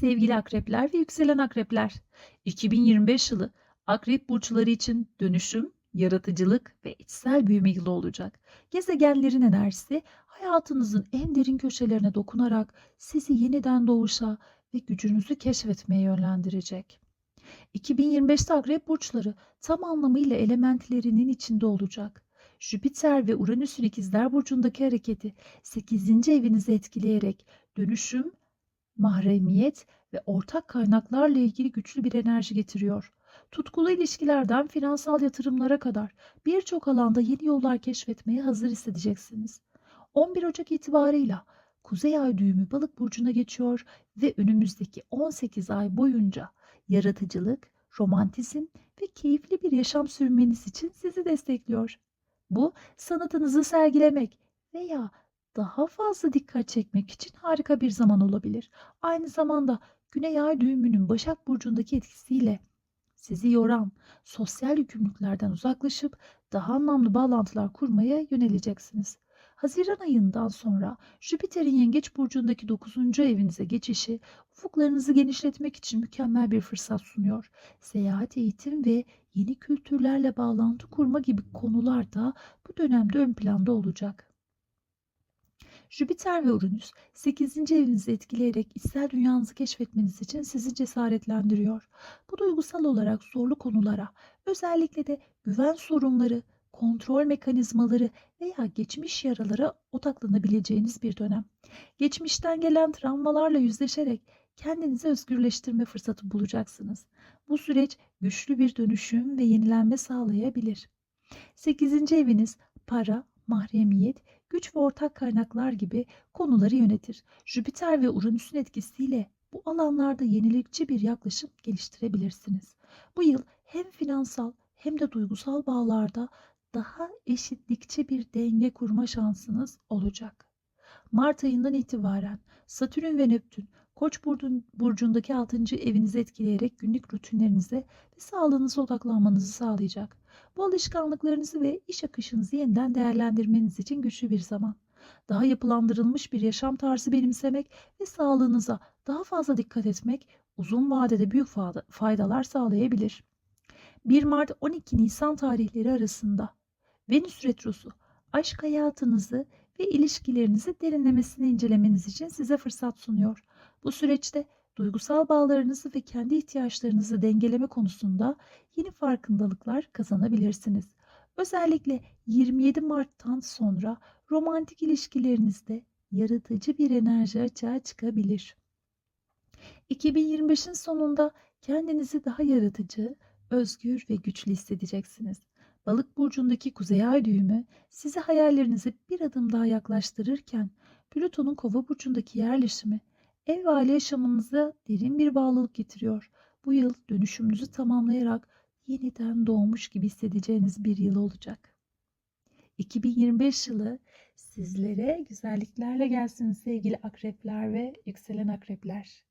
Sevgili akrepler ve yükselen akrepler, 2025 yılı akrep burçları için dönüşüm, yaratıcılık ve içsel büyüme yılı olacak. Gezegenlerin enerjisi hayatınızın en derin köşelerine dokunarak sizi yeniden doğuşa ve gücünüzü keşfetmeye yönlendirecek. 2025'te akrep burçları tam anlamıyla elementlerinin içinde olacak. Jüpiter ve Uranüs'ün ikizler burcundaki hareketi 8. evinizi etkileyerek dönüşüm, mahremiyet ve ortak kaynaklarla ilgili güçlü bir enerji getiriyor. Tutkulu ilişkilerden finansal yatırımlara kadar birçok alanda yeni yollar keşfetmeye hazır hissedeceksiniz. 11 Ocak itibarıyla Kuzey Ay düğümü Balık burcuna geçiyor ve önümüzdeki 18 ay boyunca yaratıcılık, romantizm ve keyifli bir yaşam sürmeniz için sizi destekliyor. Bu sanatınızı sergilemek veya daha fazla dikkat çekmek için harika bir zaman olabilir. Aynı zamanda Güney Ay düğümünün Başak Burcu'ndaki etkisiyle sizi yoran sosyal yükümlülüklerden uzaklaşıp daha anlamlı bağlantılar kurmaya yöneleceksiniz. Haziran ayından sonra Jüpiter'in Yengeç Burcu'ndaki 9. evinize geçişi ufuklarınızı genişletmek için mükemmel bir fırsat sunuyor. Seyahat, eğitim ve yeni kültürlerle bağlantı kurma gibi konular da bu dönemde ön planda olacak. Jüpiter ve Uranüs 8. evinizi etkileyerek içsel dünyanızı keşfetmeniz için sizi cesaretlendiriyor. Bu duygusal olarak zorlu konulara, özellikle de güven sorunları, kontrol mekanizmaları veya geçmiş yaralara odaklanabileceğiniz bir dönem. Geçmişten gelen travmalarla yüzleşerek kendinizi özgürleştirme fırsatı bulacaksınız. Bu süreç güçlü bir dönüşüm ve yenilenme sağlayabilir. 8. eviniz para, mahremiyet, güç ve ortak kaynaklar gibi konuları yönetir. Jüpiter ve Uranüs'ün etkisiyle bu alanlarda yenilikçi bir yaklaşım geliştirebilirsiniz. Bu yıl hem finansal hem de duygusal bağlarda daha eşitlikçi bir denge kurma şansınız olacak. Mart ayından itibaren Satürn ve Neptün Koç burcundaki 6. evinizi etkileyerek günlük rutinlerinize ve sağlığınıza odaklanmanızı sağlayacak. Bu alışkanlıklarınızı ve iş akışınızı yeniden değerlendirmeniz için güçlü bir zaman. Daha yapılandırılmış bir yaşam tarzı benimsemek ve sağlığınıza daha fazla dikkat etmek uzun vadede büyük faydalar sağlayabilir. 1 Mart 12 Nisan tarihleri arasında Venüs retrosu aşk hayatınızı ve ilişkilerinizi derinlemesine incelemeniz için size fırsat sunuyor. Bu süreçte duygusal bağlarınızı ve kendi ihtiyaçlarınızı dengeleme konusunda yeni farkındalıklar kazanabilirsiniz. Özellikle 27 Mart'tan sonra romantik ilişkilerinizde yaratıcı bir enerji açığa çıkabilir. 2025'in sonunda kendinizi daha yaratıcı, özgür ve güçlü hissedeceksiniz. Balık burcundaki kuzey ay düğümü sizi hayallerinize bir adım daha yaklaştırırken Plüton'un kova burcundaki yerleşimi ev ve aile yaşamınıza derin bir bağlılık getiriyor. Bu yıl dönüşümünüzü tamamlayarak yeniden doğmuş gibi hissedeceğiniz bir yıl olacak. 2025 yılı sizlere güzelliklerle gelsin sevgili akrepler ve yükselen akrepler.